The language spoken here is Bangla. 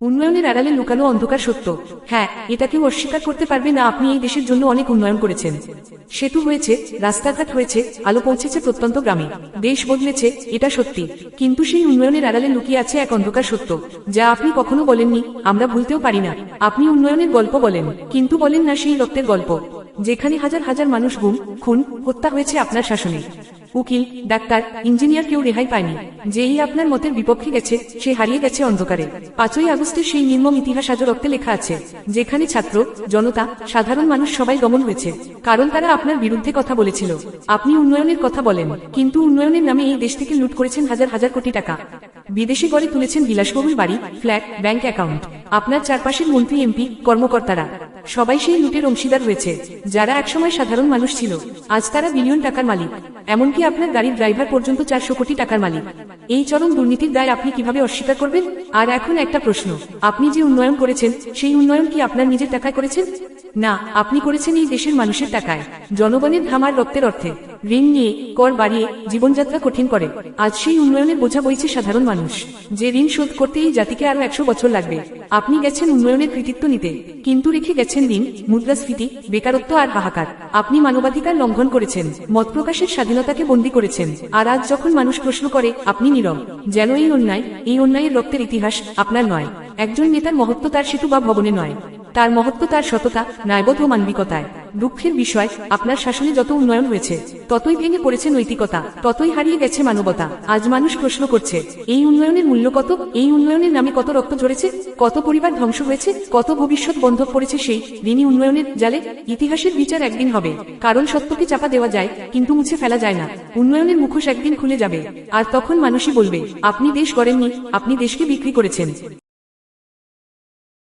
উন্নয়নের আড়ালে লুকানো অন্ধকার সত্য। হ্যাঁ এটা কেউ অস্বীকার করতে পারবে না আপনি এই দেশের জন্য অনেক উন্নয়ন করেছেন। সেতু হয়েছে, রাস্তাঘাট হয়েছে, আলো পৌঁছেছে প্রত্যন্ত গ্রামে। দেশ বদলেছে, এটা সত্যি। কিন্তু সেই উন্নয়নের আড়ালে লুকিয়ে আছে এক অন্ধকার সত্য, যা আপনি কখনো বলেননি, আমরা ভুলতেও পারি না। আপনি উন্নয়নের গল্প বলেন, কিন্তু বলেন না সেই রক্তের গল্প। যেখানে হাজার হাজার মানুষ গুম, খুন, হত্যা হয়েছে আপনার শাসনে। উকিল, ডাক্তার, ইঞ্জিনিয়ার কেউ রেহাই পায়নি। যেই আপনার মতের বিপক্ষে গেছে, সে হারিয়ে গেছে অন্ধকারে। পাঁচই আগস্টের সেই নির্মম ইতিহাস আজও রক্তে লেখা আছে। যেখানে ছাত্র, জনতা, সাধারণ মানুষ সবাই গমন হয়েছে। কারণ তারা আপনার বিরুদ্ধে কথা বলেছিল। আপনি উন্নয়নের কথা বলেন, কিন্তু উন্নয়নের নামে এই দেশ থেকে লুট করেছেন হাজার হাজার কোটি টাকা। বিদেশে গড়ে তুলেছেন বিলাসবহুল বাড়ি, ফ্ল্যাট, ব্যাংক অ্যাকাউন্ট। আপনার চারপাশের মন্ত্রী, এমপি, কর্মকর্তারা। সবাই সেই লুটের অংশীদার হয়েছে, যারা একসময় সাধারণ মানুষ ছিল। আজ তারা বিলিয়ন টাকার মালিক। এমনকি আপনার গাড়ির ড্রাইভার পর্যন্ত চারশো কোটি টাকার মালিক। এই চরম দুর্নীতির দায় আপনি কীভাবে অস্বীকার করবেন? আর এখন একটা প্রশ্ন। আপনি যে উন্নয়ন করেছেন, সেই উন্নয়ন কি আপনার নিজের টাকায় করেছেন? না, আপনি করেছেন এই দেশের মানুষের টাকায়। জনগণের ধামার রক্তের অর্থে। ঋণ নিয়ে, কর বাড়িয়ে জীবনযাত্রা কঠিন করে। আজ সেই উন্নয়নের বোঝা বইছে সাধারণ মানুষ। যে ঋণ শোধ করতে এই জাতিকে আরও একশো বছর লাগবে। আপনি গেছেন উন্নয়নের কৃতিত্ব নিতে। কিন্তু রেখে গেছেন ঋণ, মুদ্রাস্ফীতি, বেকারত্ব আর হাহাকার আপনি মানবাধিকার লঙ্ঘন করেছেন। মত প্রকাশের স্বাধীনতাকে বন্দী করেছেন। আর আজ যখন মানুষ প্রশ্ন করে, আপনি নীরব, যেন এই অন্যায়, এই অন্যায়ের রক্তের ইতিহাস আপনার নয়। একজন নেতার মহত্ব তার সেতু বা ভবনে নয়। তার মহত্ব, তার সততা ন্যায়বোধ ও মানবিকতায় দুঃখের বিষয়, আপনার শাসনে যত উন্নয়ন হয়েছে, ততই ভেঙে পড়েছে নৈতিকতা, ততই হারিয়ে গেছে মানবতা। আজ মানুষ প্রশ্ন করছে, এই উন্নয়নের মূল্য কত? এই উন্নয়নের নামে কত রক্ত ঝরেছে? কত পরিবার ধ্বংস হয়েছে? কত ভবিষ্যৎ বন্ধক পড়েছে সেই ঋণী উন্নয়নের জালে? ইতিহাসের বিচার একদিন হবে। কারণ সত্যকে চাপা দেওয়া যায়, কিন্তু মুছে ফেলা যায় না। উন্নয়নের মুখোশ একদিন খুলে যাবে। আর তখন মানুষই বলবে, আপনি দেশ গড়েননি, আপনি দেশকে বিক্রি করেছেন।